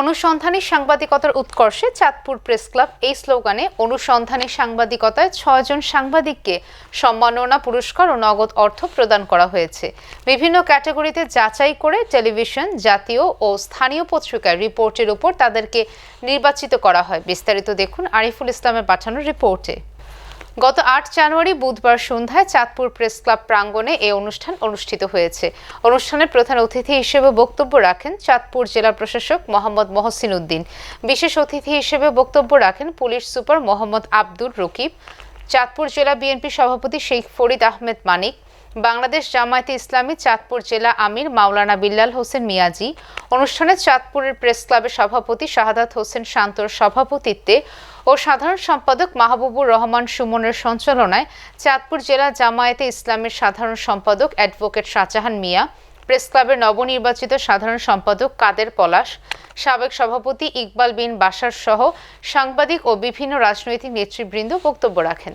অনুসন্ধানী সাংবাদিকতার উৎকর্ষে Chandpur press club এই স্লোগানে অনুসন্ধানী সাংবাদিকতায় ছয়জন সাংবাদিককে সম্মাননা, পুরস্কার ও নগদ অর্থ প্রদান করা হয়েছে। বিভিন্ন ক্যাটাগরিতে যাচাই করে টেলিভিশন, জাতীয় ও স্থানীয় পত্রিকার রিপোর্টের উপর তাদেরকে নির্বাচিত করা হয়। বিস্তারিত দেখুন আরিফুল ইসলামের পাঠানো রিপোর্টে। গত আট জানুয়ারি বুধবার সন্ধ্যায় চাঁদপুর প্রেস ক্লাব প্রাঙ্গণে এই অনুষ্ঠান অনুষ্ঠিত হয়েছে। অনুষ্ঠানের প্রধান অতিথি হিসেবে বক্তব্য রাখেন চাঁদপুর জেলা প্রশাসক মোহাম্মদ মহসিন উদ্দিন। বিশেষ অতিথি হিসেবে বক্তব্য রাখেন পুলিশ সুপার মোহাম্মদ আব্দুর রকিব। চাঁদপুর জেলা বিএনপি সভাপতি শেখ ফরিদ আহমেদ মানিক। বাংলাদেশ জামায়াতে ইসলামী চাঁদপুর জেলা আমির মাওলানা বিল্লাল হোসেন মিয়াজি। অনুষ্ঠানে চাঁদপুরের প্রেস ক্লাবের সভাপতি শাহাদাত হোসেন শান্তর সভাপতিত্বে ও সাধারণ সম্পাদক মাহবুবুর রহমান সুমনের সঞ্চালনায় চাঁদপুর জেলা জামায়াতে ইসলামের সাধারণ সম্পাদক অ্যাডভোকেট শাহজাহান মিয়া, প্রেস ক্লাবের নবনির্বাচিত সাধারণ সম্পাদক কাদের পলাশ, সাবেক সভাপতি ইকবাল বিন বাসার সহ সাংবাদিক ও বিভিন্ন রাজনৈতিক নেতৃবৃন্দ বক্তব্য রাখেন।